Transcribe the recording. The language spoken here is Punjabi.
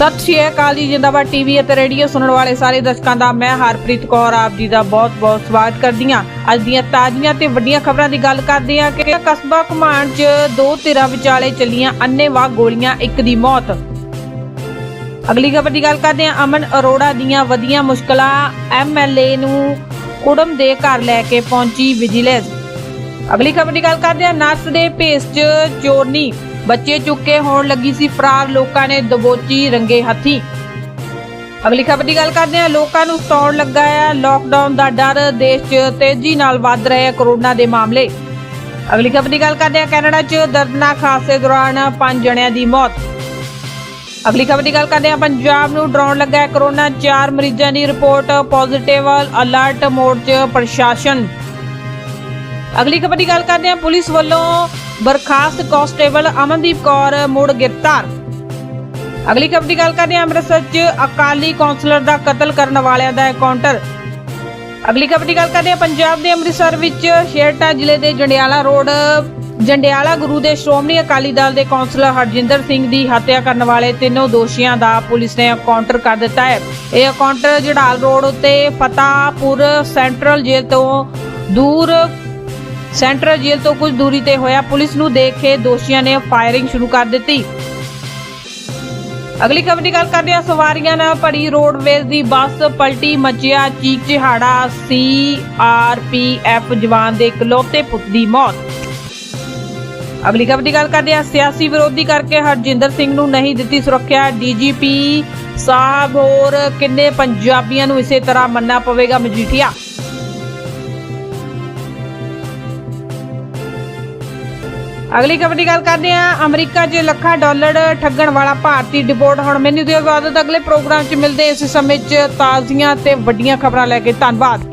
ਸਤਿ ਸ਼੍ਰੀ ਅਕਾਲ ਜੀ, ਜਿੰਦਾਬਾਦ ਟੀਵੀ ਅਤੇ ਰੇਡੀਓ ਸੁਣਨ ਵਾਲੇ ਸਾਰੇ ਦਰਸ਼ਕਾਂ ਦਾ, ਮੈਂ ਹਰਪ੍ਰੀਤ ਕੌਰ, ਆਪ ਜੀ ਦਾ ਬਹੁਤ-ਬਹੁਤ ਸਵਾਗਤ ਕਰਦੀ ਹਾਂ। ਅੱਜ ਦੀਆਂ ਤਾਜ਼ੀਆਂ ਤੇ ਵੱਡੀਆਂ ਖਬਰਾਂ ਦੀ ਗੱਲ ਕਰਦੇ ਹਾਂ ਕਿ ਕਸਬਾ ਘਮਾਣ 'ਚ ਦੋ ਧਿਰਾਂ ਵਿਚਾਲੇ ਚੱਲੀਆਂ ਅੰਨੇਵਾਹ ਗੋਲੀਆਂ, ਇੱਕ ਦੀ ਮੌਤ। ਅਗਲੀ ਖਬਰ ਦੀ ਗੱਲ ਕਰਦੇ ਹਾਂ, ਅਮਨ ਅਰੋੜਾ ਦੀਆਂ ਵਧੀਆਂ ਮੁਸ਼ਕਲਾਂ ਐਮਐਲਏ ਨੂੰ ਕੁੜਮ ਦੇ ਘਰ ਲੈ ਕੇ ਪਹੁੰਚੀ ਵਿਜੀਲੈਂਸ। ਅਗਲੀ ਖਬਰ ਦੀ ਗੱਲ ਕਰਦੇ ਹਾਂ ਨਰਸ ਦੇ ਭੇਸ 'ਚ ਚੋਰਨੀ। ਬੱਚੇ ਚੁੱਕੇ ਹੋਣ ਲੱਗੀ ਸੀ ਫਰਾਰ, ਲੋਕਾਂ ਨੇ ਦਬੋਚੀ, ਰੰਗੇ ਹੱਥੀ। ਅਗਲੀ ਖਬਰ ਦੀ ਗੱਲ ਕਰਦੇ ਹਾਂ, ਲੋਕਾਂ ਨੂੰ ਸਤਾਉਣ ਲੱਗਾ ਹੈ ਲੋਕਡਾਊਨ ਦਾ ਡਰ ਦੇਸ਼ 'ਚ ਤੇਜ਼ੀ ਨਾਲ ਵੱਧ ਰਹੇ ਹੈ ਕਰੋਨਾ ਦੇ ਮਾਮਲੇ। ਅਗਲੀ ਖਬਰ ਦੀ ਗੱਲ ਕਰਦੇ ਹਾਂ, ਕੈਨੇਡਾ 'ਚ ਦਰਦਨਾਕ ਹਾਦਸੇ ਦੌਰਾਨ ਪੰਜ ਜਣਿਆਂ ਦੀ ਮੌਤ। ਅਗਲੀ ਖਬਰ ਦੀ ਗੱਲ ਕਰਦੇ ਹਾਂ, ਪੰਜਾਬ ਨੂੰ ਡਰਾਉਣ ਲੱਗਾ ਹੈ ਕਰੋਨਾ, ਚਾਰ ਮਰੀਜ਼ਾਂ ਦੀ ਰਿਪੋਰਟ ਪੋਜ਼ਿਟਿਵ ਅਲਰਟ ਮੋਡ 'ਚ ਪ੍ਰਸ਼ਾਸਨ। ਅਗਲੀ ਖਬਰ ਦੀ ਗੱਲ ਕਰਦੇ ਹਾਂ, ਪੁਲਿਸ ਵੱਲੋਂ ਬਰਖਾਸਤ ਕਾਂਸਟੇਬਲ ਅਮਨਦੀਪ ਕੌਰ ਮੁੜ ਗ੍ਰਿਫਤਾਰ। ਅਗਲੀ ਖਬਰ ਦੀ ਗੱਲ ਕਰਦੇ ਹਾਂ, ਅੰਮ੍ਰਿਤਸਰ 'ਚ ਅਕਾਲੀ ਕੌਂਸਲਰ ਦਾ ਕਤਲ ਕਰਨ ਵਾਲਿਆਂ ਦਾ ਐਨਕਾਊਂਟਰ। ਅਗਲੀ ਖਬਰ ਦੀ ਗੱਲ ਕਰਦੇ ਹਾਂ, ਪੰਜਾਬ ਦੇ ਅੰਮ੍ਰਿਤਸਰ ਵਿੱਚ ਸ਼ੇਰਟਾ ਜ਼ਿਲ੍ਹੇ ਦੇ ਜੰਡਿਆਲਾ ਰੋਡ, ਜੰਡਿਆਲਾ ਗੁਰੂ ਦੇ ਸ਼੍ਰੋਮਣੀ ਅਕਾਲੀ ਦਲ ਦੇ ਕੌਂਸਲਰ ਹਰਜਿੰਦਰ ਸਿੰਘ ਦੀ ਹੱਤਿਆ ਕਰਨ ਵਾਲੇ ਤਿੰਨੋਂ ਦੋਸ਼ੀਆਂ ਦਾ ਪੁਲਿਸ ਨੇ ਐਨਕਾਊਂਟਰ ਕਰ ਦਿੱਤਾ ਹੈ। ਇਹ ਐਨਕਾਊਂਟਰ ਜੜਾਲ ਰੋਡ ਉੱਤੇ ਫਤਾਪੁਰ ਸੈਂਟਰਲ ਜੇਲ੍ਹ ਤੋਂ ਦੂਰ ਸੈਂਟਰਲ ਜੇਲ੍ਹ ਤੋਂ ਕੁਝ ਦੂਰੀ ਤੇ ਹੋਇਆ ਪੁਲਿਸ ਨੂੰ ਦੇਖ ਕੇ ਦੋਸ਼ੀਆਂ ਨੇ ਫਾਇਰਿੰਗ ਸ਼ੁਰੂ ਕਰ ਦਿੱਤੀ। ਅਗਲੀ ਖਬਰ ਦੀ ਗੱਲ ਕਰਦੇ ਹਾਂ, ਸਵਾਰੀਆਂ ਨਾਲ ਭਰੀ ਰੋਡਵੇਜ਼ ਦੀ ਬੱਸ ਪਲਟੀ ਮਚਿਆ ਚੀਕ, ਚਿਹਾੜਾ, ਸੀ ਜਵਾਨ ਦੇ ਇਕਲੌਤੇ ਪੁੱਤ ਦੀ ਮੌਤ। ਅਗਲੀ ਖਬਰ ਦੀ ਗੱਲ ਕਰਦੇ ਹਾਂ, ਸਿਆਸੀ ਵਿਰੋਧੀ ਕਰਕੇ ਹਰਜਿੰਦਰ ਸਿੰਘ ਨੂੰ ਨਹੀਂ ਦਿੱਤੀ ਸੁਰੱਖਿਆ। ਡੀਜੀਪੀ ਸਾਹਿਬ ਹੋਰ ਕਿੰਨੇ ਪੰਜਾਬੀਆਂ ਨੂੰ ਇਸੇ ਤਰ੍ਹਾਂ ਮੰਨਣਾ ਪਵੇਗਾ ਮਜੀਠੀਆ? ਅਗਲੀ ਖਬਰ ਦੀ ਗੱਲ ਕਰਦੇ ਹਾਂ। ਅਮਰੀਕਾ 'ਚ ਲੱਖਾਂ ਡਾਲਰ ਠੱਗਣ ਵਾਲਾ ਭਾਰਤੀ ਡਿਪੋਰਟ। ਹੁਣ ਮੈਨੂੰ ਦਿਓ ਇਜਾਜ਼ਤ। ਅਗਲੇ ਪ੍ਰੋਗਰਾਮ 'ਚ ਮਿਲਦੇ ਇਸ ਸਮੇਂ 'ਚ ਤਾਜ਼ੀਆਂ ਤੇ ਵੱਡੀਆਂ ਖਬਰਾਂ ਲੈ ਕੇ ਧੰਨਵਾਦ।